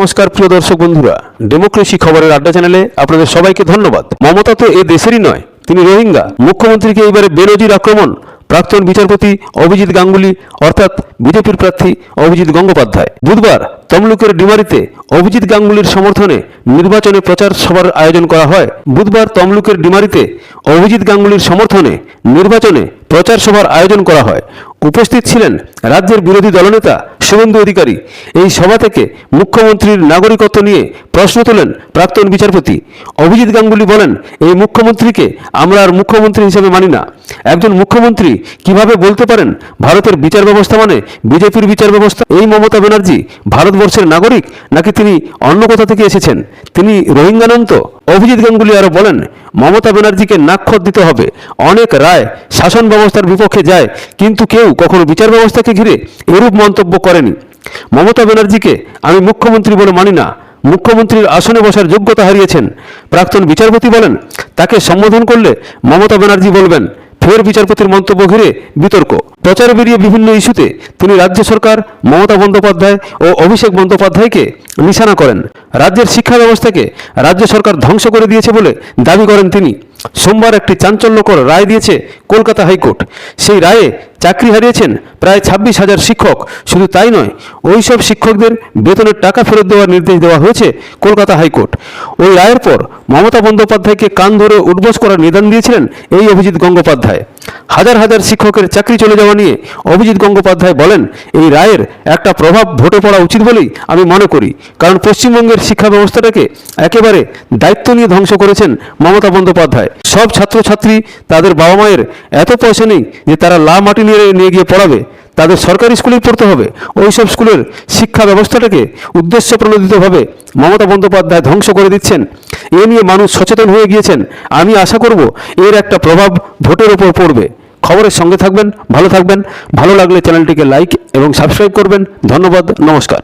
নমস্কার, প্রিয় দর্শক বন্ধুরা। ডেমোক্রেসি খবরের আড্ডা চ্যানেলে আপনাদের সবাইকে ধন্যবাদ। মমতা তো এ দেশেরই নয়, তিনি রোহিঙ্গা। মুখ্যমন্ত্রীকে এইবারে বেনজির আক্রমণ, প্রাক্তন বিচারপতি অভিজিৎ গাঙ্গুলি, অর্থাৎ বিজেপির প্রার্থী অভিজিৎ গঙ্গোপাধ্যায়। বুধবার তমলুকের ডিমারিতে অভিজিৎ গাঙ্গুলির সমর্থনে নির্বাচনে প্রচার সভার আয়োজন করা হয়। বুধবার তমলুকের ডিমারিতে অভিজিৎ গাঙ্গুলির সমর্থনে নির্বাচনে প্রচার সভার আয়োজন করা হয়। উপস্থিত ছিলেন রাজ্যের বিরোধী দলনেতা শুভেন্দু অধিকারী এই সভা থেকে মুখ্যমন্ত্রীর নাগরিকত্ব নিয়ে প্রশ্ন তোলেন প্রাক্তন বিচারপতি। অভিজিৎ গাঙ্গুলি বলেন, এই মুখ্যমন্ত্রীকে আমরা আর মুখ্যমন্ত্রী হিসেবে মানি না। একজন মুখ্যমন্ত্রী কীভাবে বলতে পারেন, ভারতের বিচার ব্যবস্থা মানে বিজেপির বিচার ব্যবস্থা? এই মমতা ব্যানার্জি ভারতবর্ষের নাগরিক নাকি তিনি অন্য কোথা থেকে এসেছেন? তিনি রোহিঙ্গা নন তো? অভিজিৎ গাঙ্গুলি আরও বলেন, মমতা ব্যানার্জিকে নাক্ষর দিতে হবে। অনেক রায় শাসন ব্যবস্থার বিপক্ষে যায়, কিন্তু কেউ কখনো বিচার ব্যবস্থাকে ঘিরে এরূপ মন্তব্য করেনি। মমতা ব্যানার্জিকে আমি মুখ্যমন্ত্রী বলে মানি না, মুখ্যমন্ত্রীর আসনে বসার যোগ্যতা হারিয়েছেন। প্রাক্তন বিচারপতি বলেন, তাকে সম্বোধন করলে মমতা ব্যানার্জি বলবেন ফের বিচারপতির মন্তব্য ঘিরে বিতর্ক। প্রচারে বেরিয়ে বিভিন্ন ইস্যুতে তিনি রাজ্য সরকার, মমতা বন্দ্যোপাধ্যায় ও অভিষেক বন্দ্যোপাধ্যায়কে নিশানা করেন। রাজ্যের শিক্ষা ব্যবস্থাকে রাজ্য সরকার ধ্বংস করে দিয়েছে বলে দাবি করেন তিনি। সোমবার একটি চাঞ্চল্যকর রায় দিয়েছে কলকাতা হাইকোর্ট। সেই রায়ে চাকরি হারিয়েছেন প্রায় ছাব্বিশ হাজার শিক্ষক। শুধু তাই নয় ওই সব শিক্ষকদের বেতনের টাকা ফেরত দেওয়ার নির্দেশ দেওয়া হয়েছে কলকাতা হাইকোর্ট। ওই রায়ের পর মমতা বন্দ্যোপাধ্যায়কে কান ধরে উঠবোস করার নিদান দিয়েছিলেন এই অভিজিৎ গঙ্গোপাধ্যায়। হাজার হাজার শিক্ষকের চাকরি চলে যাওয়া নিয়ে অভিজিৎ গঙ্গোপাধ্যায় বলেন, এই রায়ের একটা প্রভাব ভোটে পড়া উচিত বলেই আমি মনে করি। কারণ পশ্চিমবঙ্গের শিক্ষা ব্যবস্থাটাকে একেবারে দায়িত্ব নিয়ে ধ্বংস করেছেন মমতা বন্দ্যোপাধ্যায়। সব ছাত্রছাত্রী তাদের বাবা মায়ের এত পয়সা নেই যে তারা লা মাটি নিয়ে নিয়ে গিয়ে পড়াবে, তাদের সরকারি স্কুলেই পড়তে হবে। ওই সব স্কুলের শিক্ষা ব্যবস্থাটাকে উদ্দেশ্য প্রণোদিতভাবে মমতা বন্দ্যোপাধ্যায় ধ্বংস করে দিচ্ছেন। এ নিয়ে মানুষ সচেতন হয়ে গিয়েছেন। আমি আশা করব এর একটা প্রভাব ভোটের ওপর পড়বে। খবরের সঙ্গে থাকবেন, ভালো থাকবেন। ভালো লাগলে চ্যানেলটিকে লাইক এবং সাবস্ক্রাইব করবেন। ধন্যবাদ, নমস্কার।